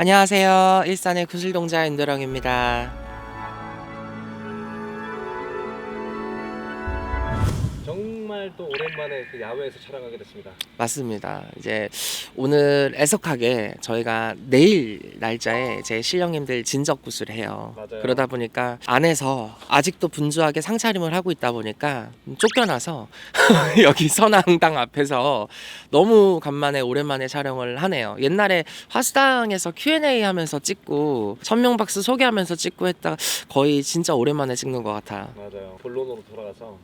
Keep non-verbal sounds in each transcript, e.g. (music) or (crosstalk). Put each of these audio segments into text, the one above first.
안녕하세요. 일산의 구슬동자 윤도령입니다. 정말 또 오랜만에 그 야외에서 촬영하게 됐습니다. 맞습니다. 이제 오늘 애석하게 저희가 내일 날짜에 제 신령님들 진적 구슬을 해요. 맞아요. 그러다 보니까 안에서 아직도 분주하게 상차림을 하고 있다 보니까 쫓겨나서 (laughs) 여기 선앙당 앞에서 너무 간만에 오랜만에 촬영을 하네요. 옛날에 화수당에서 Q&A 하면서 찍고 천명박스 소개하면서 찍고 했다가 거의 진짜 오랜만에 찍는 것 같아요. 맞아요. 본론으로 돌아가서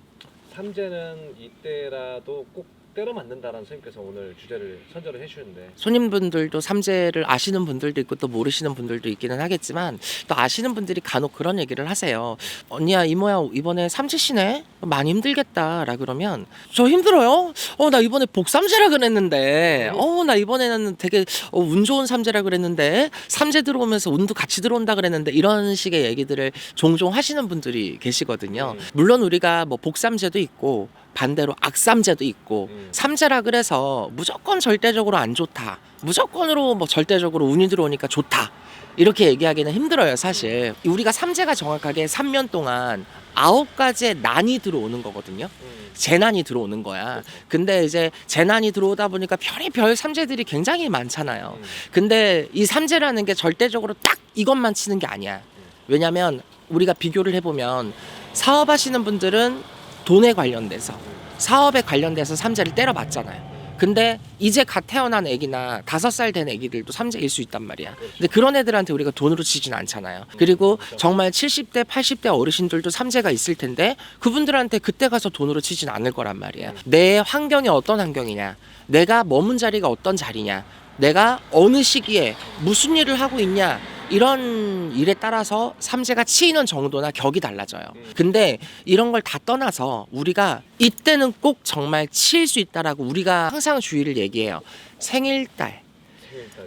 삼재는 이때라도 꼭 때려 맞는다라는 선생님께서 오늘 주제를 선정을 해주셨는데 손님분들도 삼재를 아시는 분들도 있고 또 모르시는 분들도 있기는 하겠지만 또 아시는 분들이 간혹 그런 얘기를 하세요. 언니야 이모야 이번에 삼재 씨네 많이 힘들겠다라 그러면 저 힘들어요. 어 나 이번에 복삼재라 그랬는데 어 나 이번에는 되게 어, 운 좋은 삼재라 그랬는데 삼재 들어오면서 운도 같이 들어온다 그랬는데 이런 식의 얘기들을 종종 하시는 분들이 계시거든요. 음. 물론 우리가 뭐 복삼재도 있고 반대로 악삼재도 있고 음. 삼재라 그래서 무조건 절대적으로 안 좋다. 무조건으로 뭐 절대적으로 운이 들어오니까 좋다. 이렇게 얘기하기는 힘들어요, 사실. 우리가 삼재가 정확하게 3년 동안 아홉 가지의 난이 들어오는 거거든요. 음, 재난이 들어오는 거야. 근데 이제 재난이 들어오다 보니까 별의별 삼재들이 굉장히 많잖아요. 음, 근데 이 삼재라는 게 절대적으로 딱 이것만 치는 게 아니야. 왜냐면 우리가 비교를 해보면 사업하시는 분들은 돈에 관련돼서 사업에 관련돼서 삼재를 때려봤잖아요. 근데 이제 갓 태어난 애기나 다섯 살 된 애기들도 삼재일 수 있단 말이야. 근데 그런 애들한테 우리가 돈으로 치진 않잖아요. 그리고 정말 70대, 80대 어르신들도 삼재가 있을 텐데 그분들한테 그때 가서 돈으로 치진 않을 거란 말이야. 내 환경이 어떤 환경이냐, 내가 머문 자리가 어떤 자리냐, 내가 어느 시기에 무슨 일을 하고 있냐 이런 일에 따라서 삼재가 치이는 정도나 격이 달라져요. 근데 이런 걸 다 떠나서 우리가 이때는 꼭 정말 치일 수 있다라고 우리가 항상 주의를 얘기해요. 생일달.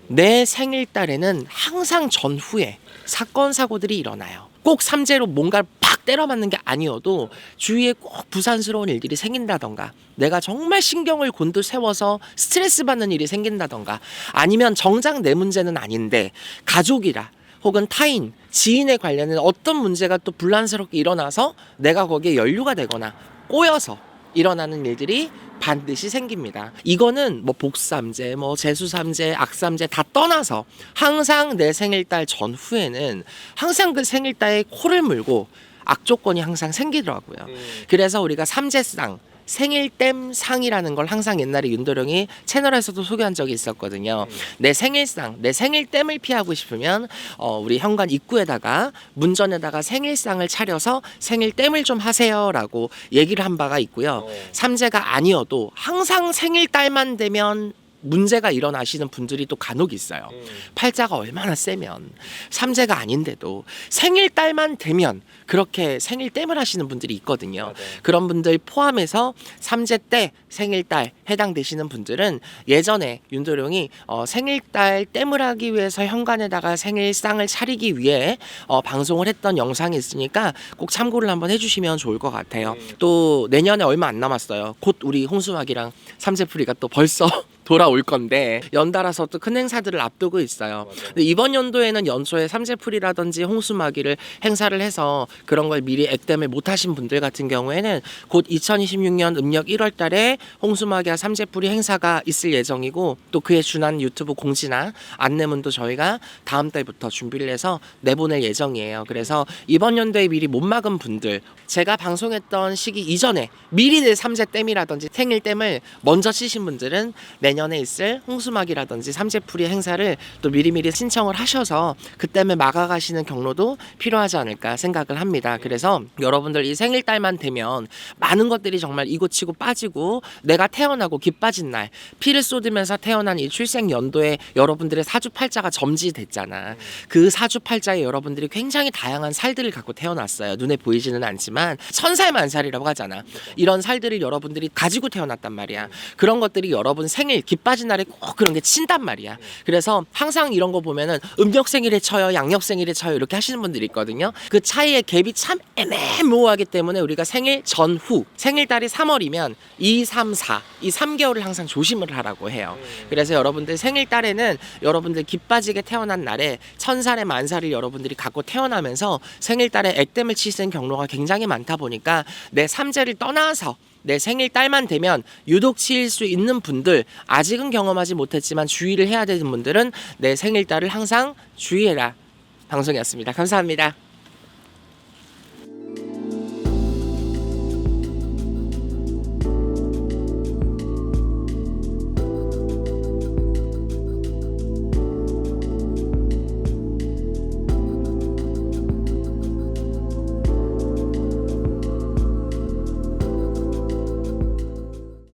내 생일달에는 항상 전후에 사건 사고들이 일어나요. 꼭 삼재로 뭔가를 팍 때려 맞는 게 아니어도 주위에 꼭 부산스러운 일들이 생긴다던가 내가 정말 신경을 곤두 세워서 스트레스 받는 일이 생긴다던가 아니면 정작 내 문제는 아닌데 가족이라 혹은 타인, 지인에 관련된 어떤 문제가 또 불란스럽게 일어나서 내가 거기에 연루가 되거나 꼬여서 일어나는 일들이 반드시 생깁니다. 이거는 뭐 복삼재, 뭐 재수삼재, 악삼재 다 떠나서 항상 내 생일달 전후에는 항상 그 생일달에 코를 물고 악조건이 항상 생기더라고요. 음, 그래서 우리가 삼재상 생일땜 상이라는 걸 항상 옛날에 윤도령이 채널에서도 소개한 적이 있었거든요. 음. 내 생일상, 내 생일땜을 피하고 싶으면 어, 우리 현관 입구에다가 문전에다가 생일상을 차려서 생일땜을 좀 하세요라고 얘기를 한 바가 있고요. 어, 삼재가 아니어도 항상 생일달만 되면 문제가 일어나시는 분들이 또 간혹 있어요. 음, 팔자가 얼마나 세면 삼재가 아닌데도 생일달만 되면 그렇게 생일 땜을 하시는 분들이 있거든요. 그런 분들 포함해서 삼재 때 생일달 해당되시는 분들은 예전에 윤도령이 어, 생일달 땜을 하기 위해서 현관에다가 생일상을 차리기 위해 어, 방송을 했던 영상이 있으니까 꼭 참고를 한번 해주시면 좋을 것 같아요. 음. 또 내년에 얼마 안 남았어요. 곧 우리 홍수막이랑 삼재풀이가 또 벌써 (laughs) 돌아올 건데 연달아서 또 큰 행사들을 앞두고 있어요. 근데 이번 연도에는 연초에 삼재풀이라든지 홍수마기를 행사를 해서 그런 걸 미리 액땜을 못 하신 분들 같은 경우에는 곧 2026년 음력 1월 달에 홍수마기와 삼재풀이 행사가 있을 예정이고 또 그에 준한 유튜브 공지나 안내문도 저희가 다음 달부터 준비를 해서 내보낼 예정이에요. 그래서 이번 연도에 미리 못 막은 분들 제가 방송했던 시기 이전에 미리 내 삼재댐이라든지 생일댐을 먼저 치신 분들은 내년 에 있을 홍수막이라든지 삼재풀이 행사를 또 미리미리 신청을 하셔서 그때문에 막아가시는 경로도 필요하지 않을까 생각을 합니다. 그래서 여러분들 이 생일달만 되면 많은 것들이 정말 이고치고 빠지고 내가 태어나고 기빠진 날 피를 쏟으면서 태어난 이 출생 연도에 여러분들의 사주팔자가 점지됐잖아. 그 사주팔자에 여러분들이 굉장히 다양한 살들을 갖고 태어났어요. 눈에 보이지는 않지만 천살만살이라고 하잖아. 이런 살들을 여러분들이 가지고 태어났단 말이야. 그런 것들이 여러분 생일 기 빠진 날에 꼭 그런 게 친단 말이야. 그래서 항상 이런 거 보면은 음력 생일에 쳐요, 양력 생일에 쳐요 이렇게 하시는 분들이 있거든요. 그 차이의 갭이 참 애매모호하기 때문에 우리가 생일 전후 생일달이 3월이면 2, 3, 4 이 3개월을 항상 조심을 하라고 해요. 그래서 여러분들 생일달에는 여러분들 기 빠지게 태어난 날에 천살에 만살을 여러분들이 갖고 태어나면서 생일달에 액땜을 치는 경로가 굉장히 많다 보니까 내 삼재를 떠나서 내 생일 딸만 되면 유독 치일 수 있는 분들 아직은 경험하지 못했지만 주의를 해야 되는 분들은 내 생일 딸을 항상 주의해라 방송이었습니다. 감사합니다.